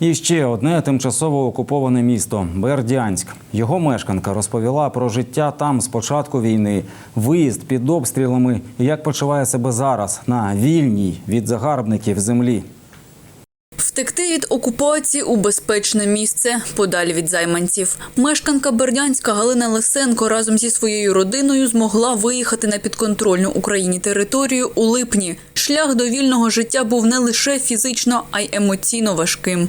І ще одне тимчасово окуповане місто Бердянськ. Його мешканка розповіла про життя там з початку війни, виїзд під обстрілами і як почуває себе зараз на вільній від загарбників землі. Втекти від окупації у безпечне місце подалі від займанців. Мешканка Бердянська Галина Лисенко разом зі своєю родиною змогла виїхати на підконтрольну Україні територію у липні. Шлях до вільного життя був не лише фізично, а й емоційно важким.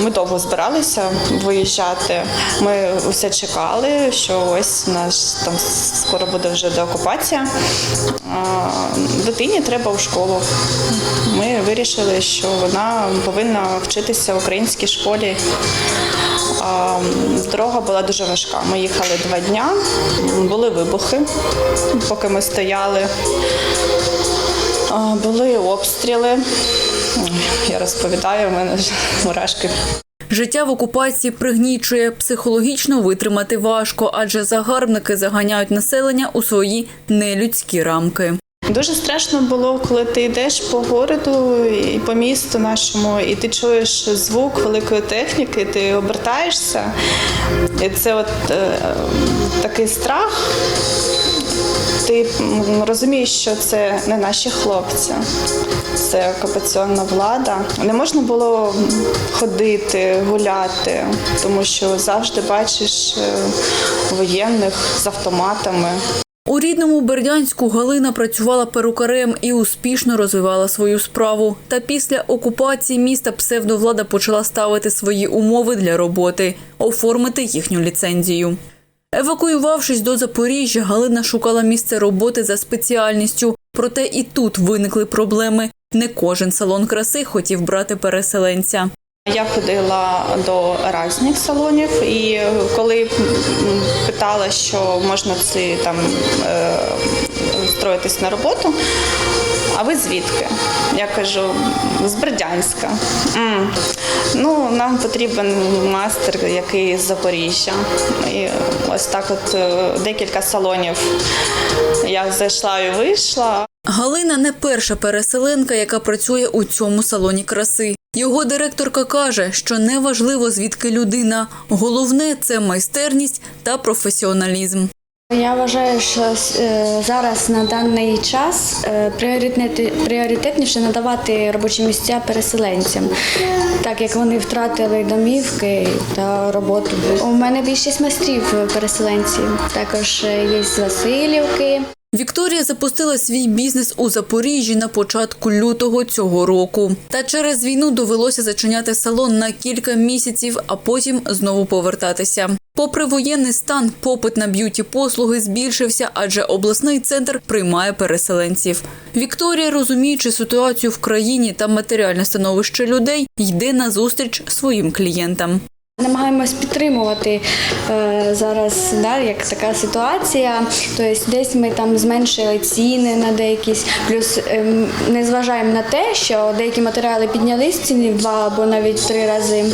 Ми довго збиралися виїжджати. Ми усе чекали, що ось нас там скоро буде вже деокупація. Дитині треба в школу. Ми вирішили, що вона повинна вчитися в українській школі. Дорога була дуже важка. Ми їхали два дня, були вибухи, поки ми стояли. Були обстріли. Я розповідаю, в мене ж мурашки Життя в окупації пригнічує, психологічно витримати важко, адже загарбники заганяють населення у свої нелюдські рамки. Дуже страшно було, коли ти йдеш по городу і по місту нашому, і ти чуєш звук великої техніки, ти обертаєшся. І це от е, такий страх. Ти розумієш, що це не наші хлопці, це окупаційна влада. Не можна було ходити, гуляти, тому що завжди бачиш е, воєнних з автоматами. У рідному Бердянську Галина працювала перукарем і успішно розвивала свою справу. Та після окупації міста псевдовлада почала ставити свої умови для роботи, оформити їхню ліцензію. Евакуювавшись до Запоріжжя, Галина шукала місце роботи за спеціальністю. Проте і тут виникли проблеми. Не кожен салон краси хотів брати переселенця. Я ходила до різних салонів, і коли питала, що можна ці там е, встроїтись на роботу. А ви звідки? Я кажу, з Бердянська. «М, Ну, нам потрібен мастер, який з Запоріжжя. І ось так от е, декілька салонів я зайшла і вийшла. Галина не перша переселенка, яка працює у цьому салоні краси. Його директорка каже, що не важливо звідки людина. Головне це майстерність та професіоналізм. Я вважаю, що е, зараз на даний час е, пріоритетніше надавати робочі місця переселенцям, так як вони втратили домівки та роботу. У мене більшість майстрів переселенців. Також е, є з Васильівки. Вікторія запустила свій бізнес у Запоріжжі на початку лютого цього року. Та через війну довелося зачиняти салон на кілька місяців, а потім знову повертатися. Попри воєнний стан, попит на б'юті послуги збільшився, адже обласний центр приймає переселенців. Вікторія, розуміючи ситуацію в країні та матеріальне становище людей, йде на зустріч своїм клієнтам. Намагаємось підтримувати е, зараз, да, як така ситуація. Тобто десь ми там зменшили ціни на деякісь, плюс ем, не зважаємо на те, що деякі матеріали піднялись в два або навіть три рази.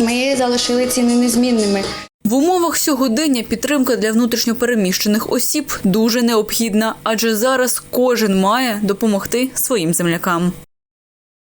Ми залишили ціни незмінними. В умовах сьогодення підтримка для внутрішньопереміщених осіб дуже необхідна, адже зараз кожен має допомогти своїм землякам.